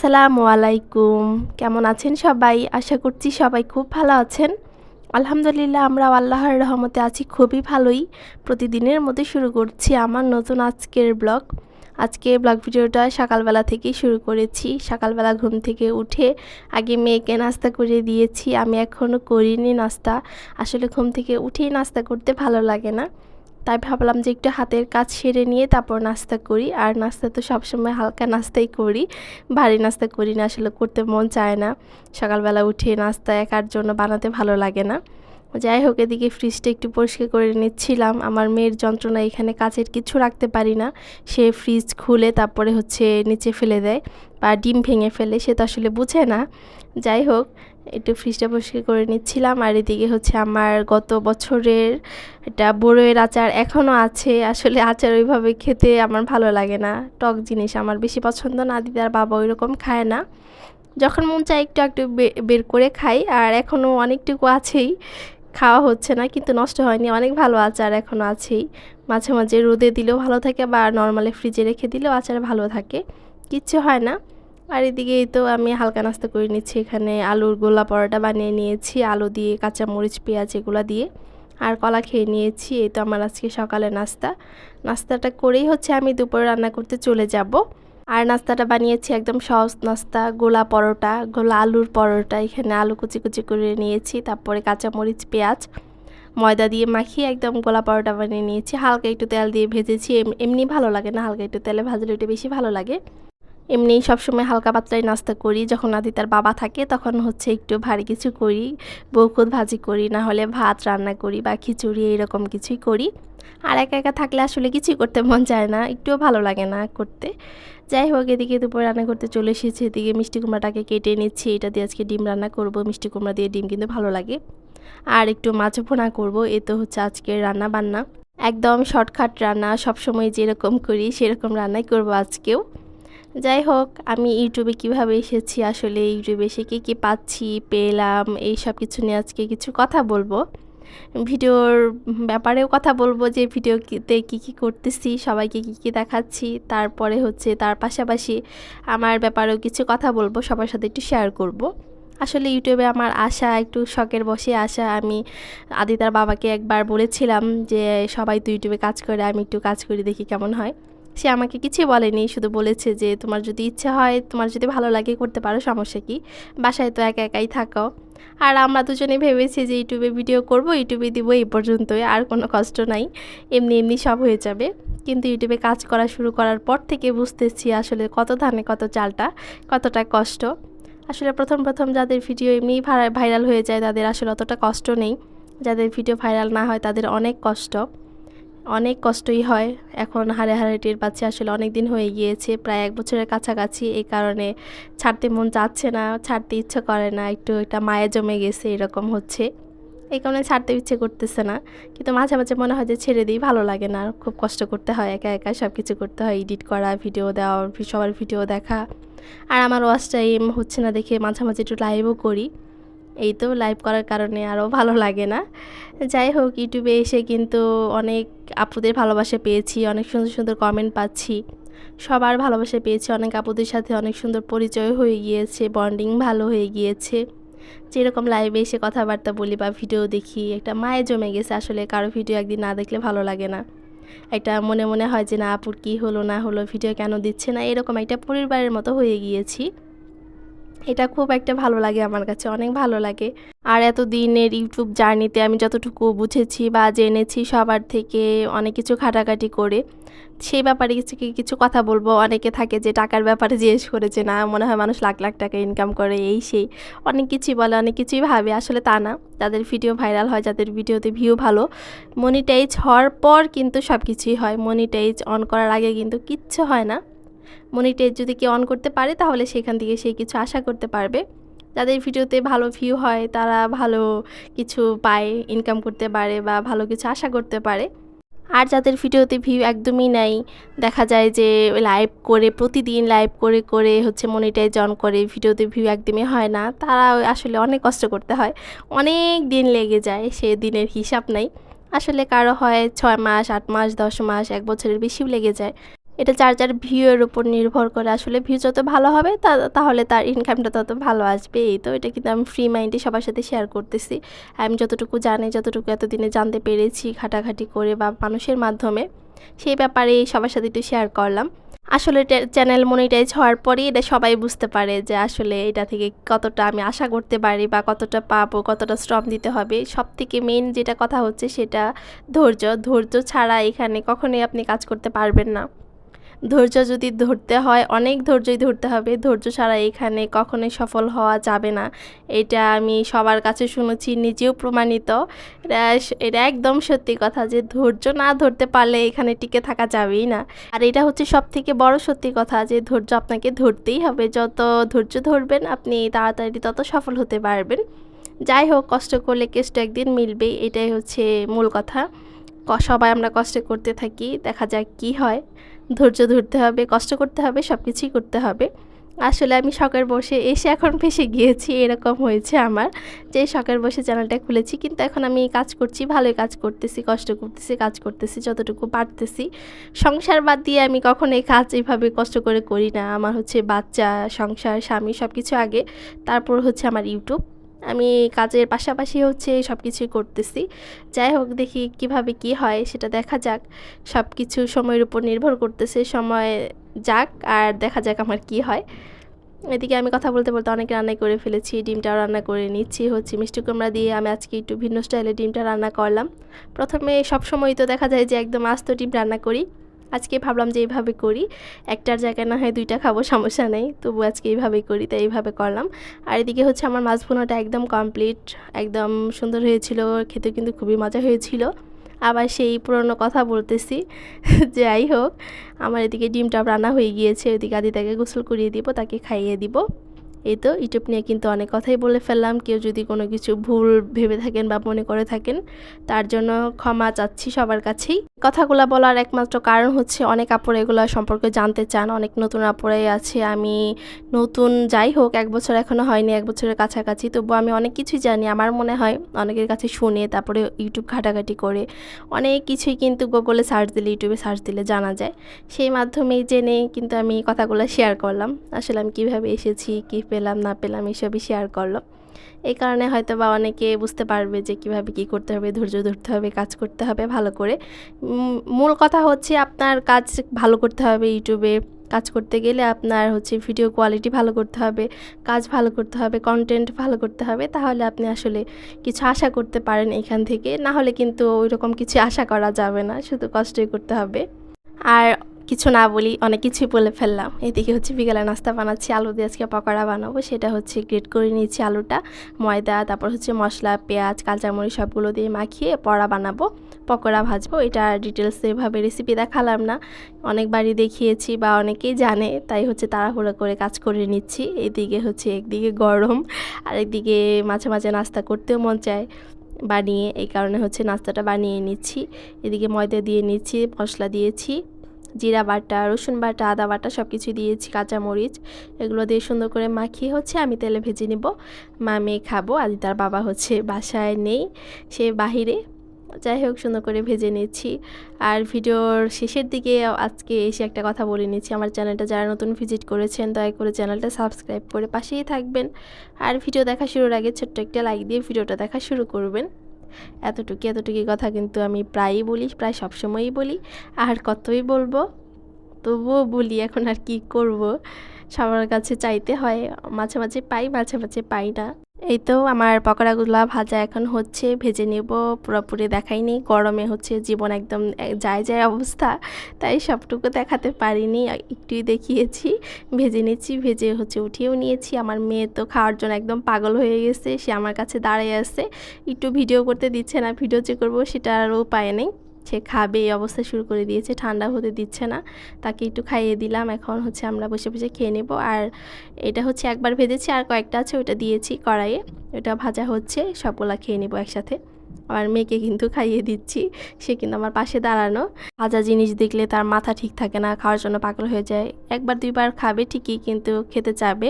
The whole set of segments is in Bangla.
আসসালামু আলাইকুম। কেমন আছেন সবাই? আশা করছি সবাই খুব ভালো আছেন। আলহামদুলিল্লাহ আমরা আল্লাহর রহমতে আছি, খুবই ভালোই। প্রতিদিনের মধ্যে শুরু করছি আমার নতুন আজকের ব্লগ। আজকে ব্লগ ভিডিওটা সকালবেলা থেকেই শুরু করেছি। সকালবেলা ঘুম থেকে উঠে আগে মেয়েকে নাস্তা করে দিয়েছি। আমি এখনও করিনি নাস্তা। আসলে ঘুম থেকে উঠেই নাস্তা করতে ভালো লাগে না। তাই ভাবলাম যে একটু হাতের কাজ সেরে নিয়ে তারপর নাস্তা করি। আর নাস্তা তো সবসময় হালকা নাস্তাই করি। ভারী নাস্তা করি না, আসলে করতে মন চায় না। সকালবেলা উঠে নাস্তা একার জন্য বানাতে ভালো লাগে না। যাই হোক, এদিকে ফ্রিজটা একটু পরিষ্কার করে নিচ্ছিলাম। আমার মেয়ের যন্ত্রণা এখানে কাচের কিছু রাখতে পারি না। সে ফ্রিজ খুলে তারপরে হচ্ছে নিচে ফেলে দেয় বা ডিম ভেঙে ফেলে, সে তো আসলে বুঝে না। যাই হোক, একটু ফ্রিজটা পরিষ্কার করে নিচ্ছিলাম। আর এদিকে হচ্ছে আমার গত বছরের এটা বড়োয়ের আচার এখনও আছে। আসলে আচার ওইভাবে খেতে আমার ভালো লাগে না। টক জিনিস আমার বেশি পছন্দ না, দিদার বাবা ওই রকম খায় না। যখন মন চায় একটু একটু বের করে খাই। আর এখনও অনেকটুকু আছেই, খাওয়া হচ্ছে না, কিন্তু নষ্ট হয়নি। অনেক ভালো আচার এখনও আছেই। মাঝে মাঝে রোদে দিলেও ভালো থাকে বা নর্মালি ফ্রিজে রেখে দিলেও আচার ভালো থাকে। কিচ্ছু হয় না। আর এদিকে তো আমি হালকা নাস্তা করে নিচ্ছি। এখানে আলুর গোলা পরোটা বানিয়ে নিয়েছি, আলু দিয়ে কাঁচামরিচ, পেঁয়াজ এগুলো দিয়ে। আর কলা খেয়ে নিয়েছি, এই তো আমার আজকে সকালে নাস্তা। নাস্তাটা করেই হচ্ছে আমি দুপুরে রান্না করতে চলে যাব। আর নাস্তাটা বানিয়েছি একদম সহজ নাস্তা, গোলা পরোটা, গোলা আলুর পরোটা। এখানে আলু কুচি কুচি করে নিয়েছি, তারপরে কাঁচামরিচ, পেঁয়াজ, ময়দা দিয়ে মাখিয়ে একদম গোলা পরোটা বানিয়ে নিয়েছি। হালকা একটু তেল দিয়ে ভেজেছি এমনি ভালো লাগে না, হালকা একটু তেলে ভাজলে ওইটা বেশি ভালো লাগে। এমনি সবসময় হালকা পাতলাই নাস্তা করি। যখন আদি তার বাবা থাকে, তখন হচ্ছে একটু ভারী কিছু করি। বৌকুদ ভাজি করি, না হলে ভাত রান্না করি বা খিচুড়ি, এরকম কিছুই করি। আর একা একা থাকলে আসলে কিছুই করতে মন চায় না, একটুও ভালো লাগে না করতে। যাই হোক, এদিকে দুপুরে রান্না করতে চলে এসেছি। এদিকে মিষ্টি কুমড়াটাকে কেটে নিচ্ছি। এটা দিয়ে আজকে ডিম রান্না করব। মিষ্টি কুমড়া দিয়ে ডিম কিন্তু ভালো লাগে। আর একটু মাছ ভোনা করব। এ তো হচ্ছে আজকের রান্না বান্না। একদম শর্টকাট রান্না। সবসময় যেরকম করি, সেরকম রান্নাই করব আজকেও। যাই হোক, আমি ইউটিউবে কীভাবে এসেছি, আসলে ইউটিউবে এসে কী কী পাচ্ছি, পেলাম, এই সব কিছু নিয়ে আজকে কিছু কথা বলব ভিডিওর ব্যাপারেও কথা বলব যে ভিডিওতে কী কী করতেছি, সবাইকে কী কী দেখাচ্ছি, তারপরে হচ্ছে তার পাশাপাশি আমার ব্যাপারেও কিছু কথা বলব, সবার সাথে একটু শেয়ার করব। আসলে ইউটিউবে আমার আশা, একটু শখের বসে আসা আমি আদিতার বাবাকে একবার বলেছিলাম যে সবাই তো ইউটিউবে কাজ করে, আমি একটু কাজ করি, দেখি কেমন হয় সে আমাকে কিছুই বলেনি, শুধু বলেছে যে তোমার যদি ইচ্ছা হয়, তোমার যদি ভালো লাগে করতে পারো, সমস্যা কি? বাসায় তো একা একাই থাকো। আর আমরা দুজনে ভেবেছি যে ইউটিউবে ভিডিও করব, ইউটিউবে দিব, এই পর্যন্তই, আর কোনো কষ্ট নাই। এমনি এমনি সব হয়ে যাবে। কিন্তু ইউটিউবে কাজ করা শুরু করার পর থেকে বুঝতেছি আসলে কত ধানে কত চালটা, কতটা কষ্ট। আসলে প্রথম প্রথম যাদের ভিডিও এমনি ভাইরাল হয়ে যায়, তাদের আসলে অতটা কষ্ট নেই। যাদের ভিডিও ভাইরাল না হয়, তাদের অনেক কষ্ট। অনেক কষ্টই হয়। এখন হারে হারে টের পাচ্ছি, আসলে অনেক দিন হয়ে গিয়েছে, প্রায় এক বছরের কাছাকাছি। এই কারণে ছাড়তে মন চাচ্ছে না, ছাড়তে ইচ্ছে করে না, একটু একটা মায়ে জমে গেছে, এরকম হচ্ছে। এই কারণে ছাড়তে ইচ্ছে করতেছে না, কিন্তু মাঝে মাঝে মনে হয় যে ছেড়ে দিই, ভালো লাগে না। খুব কষ্ট করতে হয়, একা একা সব কিছু করতে হয় এডিট করা ভিডিও দেওয়া, সবার ভিডিও দেখা। আর আমার ওয়াচ টাইম হচ্ছে না দেখে মাঝে মাঝে একটু লাইভও করি। এই তো লাইভ করার কারণে আরও ভালো লাগে না। যাই হোক, ইউটিউবে এসে কিন্তু অনেক আপুদের ভালোবাসা পেয়েছি, অনেক সুন্দর সুন্দর কমেন্ট পাচ্ছি। সবার ভালোবাসা পেয়েছি, অনেক আপুদের সাথে অনেক সুন্দর পরিচয় হয়ে গিয়েছে বন্ডিং ভালো হয়ে গিয়েছে। যেরকম লাইভে এসে কথাবার্তা বলি বা ভিডিও দেখি, একটা মায়ে জমে গেছে আসলে, কারও ভিডিও একদিন না দেখলে ভালো লাগে না। একটা মনে মনে হয় যে না আপুর কী হলো, না হলো ভিডিও কেন দিচ্ছে না, এরকম একটা পরিবারের মতো হয়ে গিয়েছি। এটা খুব একটা ভালো লাগে আমার কাছে, অনেক ভালো লাগে। আর এত দিনের ইউটিউব জার্নিতে আমি যতটুকু বুঝেছি বা জেনেছি সবার থেকে অনেক কিছু ঘাটাঘাটি করে, সেই ব্যাপারে কিছু কিছু কথা বলব? অনেকে থাকে যে টাকার ব্যাপারে জিজ্ঞেস করেছে, না, মনে হয় মানুষ লাখ লাখ টাকা ইনকাম করে, এই সেই। অনেক কিছুই বলে, অনেক কিছুই ভাবে, আসলে তা না। যাদের ভিডিও ভাইরাল হয়, যাদের ভিডিওতে ভিউ ভালো মনিটাইজ হওয়ার পর কিন্তু সব কিছুই হয়। মনিটাইজ অন করার আগে কিন্তু কিচ্ছু হয় না। মনিটাইজ যদি কেউ অন করতে পারে, তাহলে সেখান থেকে সে কিছু আশা করতে পারবে। যাদের ভিডিওতে ভালো ভিউ হয়, তারা ভালো কিছু পায় ইনকাম করতে পারে বা ভালো কিছু আশা করতে পারে। আর যাদের ভিডিওতে ভিউ একদমই নাই, দেখা যায় যে লাইভ করে, প্রতিদিন লাইভ করে করে হচ্ছে মনিটাইজ অন করে, ভিডিওতে ভিউ একদমই হয় না, তারা আসলে অনেক কষ্ট করতে হয়। অনেক দিন লেগে যায়, সে দিনের হিসাব নাই। আসলে কারও হয় ছয় মাস, আট মাস, দশ মাস, এক বছরের বেশিও লেগে যায়। এটা যার ভিউয়ের উপর নির্ভর করে। আসলে ভিউ যত ভালো হবে, তা- তাহলে তার ইনকামটা তত ভালো আসবে। এই তো, এটা কিন্তু আমি ফ্রি মাইন্ডে সবার সাথে শেয়ার করতেছি। আমি যতটুকু জানি, যতটুকু এতদিনে জানতে পেরেছি ঘাটাঘাটি করে বা মানুষের মাধ্যমে, সেই ব্যাপারে সবার সাথে একটু শেয়ার করলাম। আসলে চ্যানেল মনিটাইজ হওয়ার পরেই এটা সবাই বুঝতে পারে যে আসলে এটা থেকে কতটা আমি আশা করতে পারি বা কতটা পাবো, কতটা শ্রম দিতে হবে। সব থেকে মেন যেটা কথা হচ্ছে সেটা ধৈর্য। ধৈর্য ছাড়া এখানে কখনোই আপনি কাজ করতে পারবেন না। ধৈর্য যদি ধরতে হয়, অনেক ধৈর্যই ধরতে হবে। ধৈর্য ছাড়া এখানে কখনোই সফল হওয়া যাবে না। এটা আমি সবার কাছে শুনেছি, নিজেও প্রমাণিত। এটা একদম সত্যি কথা যে ধৈর্য না ধরতে পারলে এখানে টিকে থাকা যাবেই না। আর এটা হচ্ছে সব থেকে বড় সত্যি কথা যে ধৈর্য আপনাকে ধরতেই হবে। যত ধৈর্য ধরবেন আপনি তাড়াতাড়ি তত সফল হতে পারবেন। যাই হোক, কষ্ট করলে কেষ্ট একদিন মিলবে এটাই হচ্ছে মূল কথা। সবাই আমরা কষ্ট করতে থাকি, দেখা যাক কি হয়। ধৈর্য ধরতে হবে, কষ্ট করতে হবে সব কিছুই করতে হবে। আসলে আমি শখের বসে এসে এখন ফেসে গিয়েছি, এরকম হয়েছে আমার যে শখের বসে চ্যানেলটা খুলেছি। কিন্তু এখন আমি কাজ করছি, ভালোই কাজ করতেছি, কষ্ট করতেছি, কাজ করতেছি, যতটুকু পারতেছি। সংসার বাদ দিয়ে আমি কখনো এই কাজ এইভাবে কষ্ট করে করি না। আমার হচ্ছে বাচ্চা, সংসার, স্বামী সব কিছু আগে, তারপর হচ্ছে আমার ইউটিউব আমি কাজের পাশাপাশি হচ্ছে সব কিছুই করতেছি। যাই হোক, দেখি কীভাবে কি হয়, সেটা দেখা যাক। সব কিছু সময়ের উপর নির্ভর করতেছে, সময় যাক আর দেখা যাক আমার কি হয়। এদিকে আমি কথা বলতে বলতে অনেক রান্নাই করে ফেলেছি, ডিমটাও রান্না করে নিচ্ছি, হচ্ছে মিষ্টি কুমড়া দিয়ে আমি আজকে একটু ভিন্ন স্টাইলে ডিমটা রান্না করলাম। প্রথমে সব সময় তো দেখা যায় যে একদম আস্ত ডিম রান্না করি। আজকে ভাবলাম যে এইভাবে করি। একটার জায়গায় না হয় দুইটা খাব, সমস্যা নেই। তবু আজকে এইভাবেই করি, তাই এইভাবে করলাম। আর এদিকে হচ্ছে আমার মাছ ভুনাটা একদম কমপ্লিট একদম সুন্দর হয়েছিল খেতে কিন্তু খুবই মজা হয়েছিল। আবার সেই পুরনো কথা বলতেছি, যাই হোক, আমার এদিকে ডিমটা রান্না হয়ে গিয়েছে ওইদিকে আদিতাকে গোসল করিয়ে দিব, তাকে খাইয়ে দিব। এই তো, ইউটিউব নিয়ে কিন্তু অনেক কথাই বলে ফেললাম। কেউ যদি কোনো কিছু ভুল ভেবে থাকেন বা মনে করে থাকেন, তার জন্য ক্ষমা চাচ্ছি সবার কাছেই। কথাগুলো বলার একমাত্র কারণ হচ্ছে অনেক আপুরা এগুলো সম্পর্কে জানতে চান, অনেক নতুন আপুরাই আছে। আমি নতুন যাই হোক, এক বছর এখনও হয়নি, এক বছরের কাছাকাছি। তবু আমি অনেক কিছুই জানি, আমার মনে হয় অনেকের কাছে শুনে তারপরে ইউটিউব ঘাটাঘাটি করে অনেক কিছুই কিন্তু গুগলে সার্চ দিলে, ইউটিউবে সার্চ দিলে জানা যায়। সেই মাধ্যমেই জেনে কিন্তু আমি কথাগুলো শেয়ার করলাম। আসলে আমি কীভাবে এসেছি, কী পেলাম, না পেলাম এসবই শেয়ার করলাম এই কারণে হয়তো বা অনেকে বুঝতে পারবে যে কীভাবে কি করতে হবে, ধৈর্য ধরতে হবে, কাজ করতে হবে ভালো করে। মূল কথা হচ্ছে আপনার কাজ ভালো করতে হবে ইউটিউবে কাজ করতে গেলে আপনার হচ্ছে ভিডিও কোয়ালিটি ভালো করতে হবে, কাজ ভালো করতে হবে কন্টেন্ট ভালো করতে হবে। তাহলে আপনি আসলে কিছু আশা করতে পারেন এখান থেকে। না হলে কিন্তু ওই রকম কিছু আশা করা যাবে না, শুধু কষ্টই করতে হবে। আর কিছু না বলি, অনেক কিছুই বলে ফেললাম। এদিকে হচ্ছে বিকেলে নাস্তা বানাচ্ছি, আলু দিয়ে আজকে পকোড়া বানাবো। সেটা হচ্ছে গ্রেট করে নিয়েছি আলুটা, ময়দা, তারপর হচ্ছে মশলা, পেঁয়াজ, কাঁচামরিচ সবগুলো দিয়ে মাখিয়ে পড়া বানাবো, পকোড়া ভাজবো। এটা ডিটেলস এভাবে রেসিপি দেখালাম না। অনেকবারই দেখিয়েছি বা অনেকেই জানে, তাই হচ্ছে তাড়াহুড়ো করে কাজ করে নিচ্ছি। এদিকে হচ্ছে একদিকে গরম, আর একদিকে মাঝে মাঝে নাস্তা করতেও মন চায় বানিয়ে। এই কারণে হচ্ছে নাস্তাটা বানিয়ে নিচ্ছি। এদিকে ময়দা দিয়ে নিচ্ছি, মশলা দিয়েছি। জিরা বাটা, রসুন বাটা, আদা বাটা সব কিছু দিয়েছি, কাঁচামরিচ। এগুলো দিয়ে সুন্দর করে মাখিয়ে হচ্ছে আমি তেলে ভেজে নিব। মেয়ে খাব আদি তার বাবা হচ্ছে বাসায় নেই, সে বাহিরে। যাই হোক, সুন্দর করে ভেজে নিচ্ছি। আর ভিডিওর শেষের দিকে আজকে এসে একটা কথা বলে নিচ্ছি। আমার চ্যানেলটা যারা নতুন ভিজিট করেছেন, দয়া করে চ্যানেলটা সাবস্ক্রাইব করে পাশেই থাকবেন। আর ভিডিও দেখা শুরুর আগে ছোট্ট একটা লাইক দিয়ে ভিডিওটা দেখা শুরু করবেন। এতটুকু এতটুকু কথা কিন্তু আমি প্রায়ই বলি, প্রায় সবসময়ই বলি। আর কতই বলব, তবুও বলি এখন আর কি করব। সবার কাছে চাইতে হয়, মাঝে মাঝে পাই, মাঝে মাঝে পাই না। এই তো আমার পকোড়াগুলো ভাজা এখন হচ্ছে, ভেজে নেব। পুরোপুরি দেখাইনি গরমে হচ্ছে জীবন একদম যায় যায় অবস্থা। তাই সবটুকু দেখাতে পারিনি, একটুই দেখিয়েছি। ভেজে নিচ্ছি, ভেজে হচ্ছে উঠিয়েও নিয়েছি। আমার মেয়ে তো খাওয়ার জন্য একদম পাগল হয়ে গেছে, সে আমার কাছে দাঁড়িয়ে আছে। একটু ভিডিও করতে দিচ্ছে না, ভিডিও যে করব সেটা আর উপায় নেই। সে খাবে, এই অবস্থা শুরু করে দিয়েছে, ঠান্ডা হতে দিচ্ছে না। তাকে একটু খাইয়ে দিলাম, এখন হচ্ছে আমরা বসে বসে খেয়ে নেব। আর এটা হচ্ছে একবার ভেজেছি, আর কয়েকটা আছে ওটা দিয়েছি কড়াইয়ে। ওটা ভাজা হচ্ছে, সবগুলা খেয়ে নেব একসাথে। আমার মেয়েকে কিন্তু খাইয়ে দিচ্ছি, সে কিন্তু আমার পাশে দাঁড়ানো। ভাজা জিনিস দেখলে তার মাথা ঠিক থাকে না, খাওয়ার জন্য পাগল হয়ে যায়। একবার দুইবার খাবে ঠিকই, কিন্তু খেতে চাবে।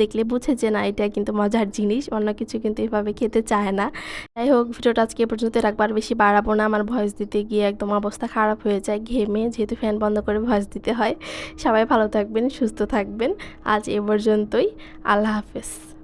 দেখলে বুঝে যে না, এটা কিন্তু মজার জিনিস, অন্য কিছু কিন্তু এভাবে খেতে চায় না। যাই হোক, ভিডিওটা আজকে পর্যন্ত রাখবার বেশি বাড়াবো না। আমার ভয়েস দিতে গিয়ে একদম অবস্থা খারাপ হয়ে যায় ঘেমে, যেহেতু ফ্যান বন্ধ করে ভয়েস দিতে হয়। সবাই ভালো থাকবেন, সুস্থ থাকবেন। আজ এ পর্যন্তই। আল্লাহ হাফেজ।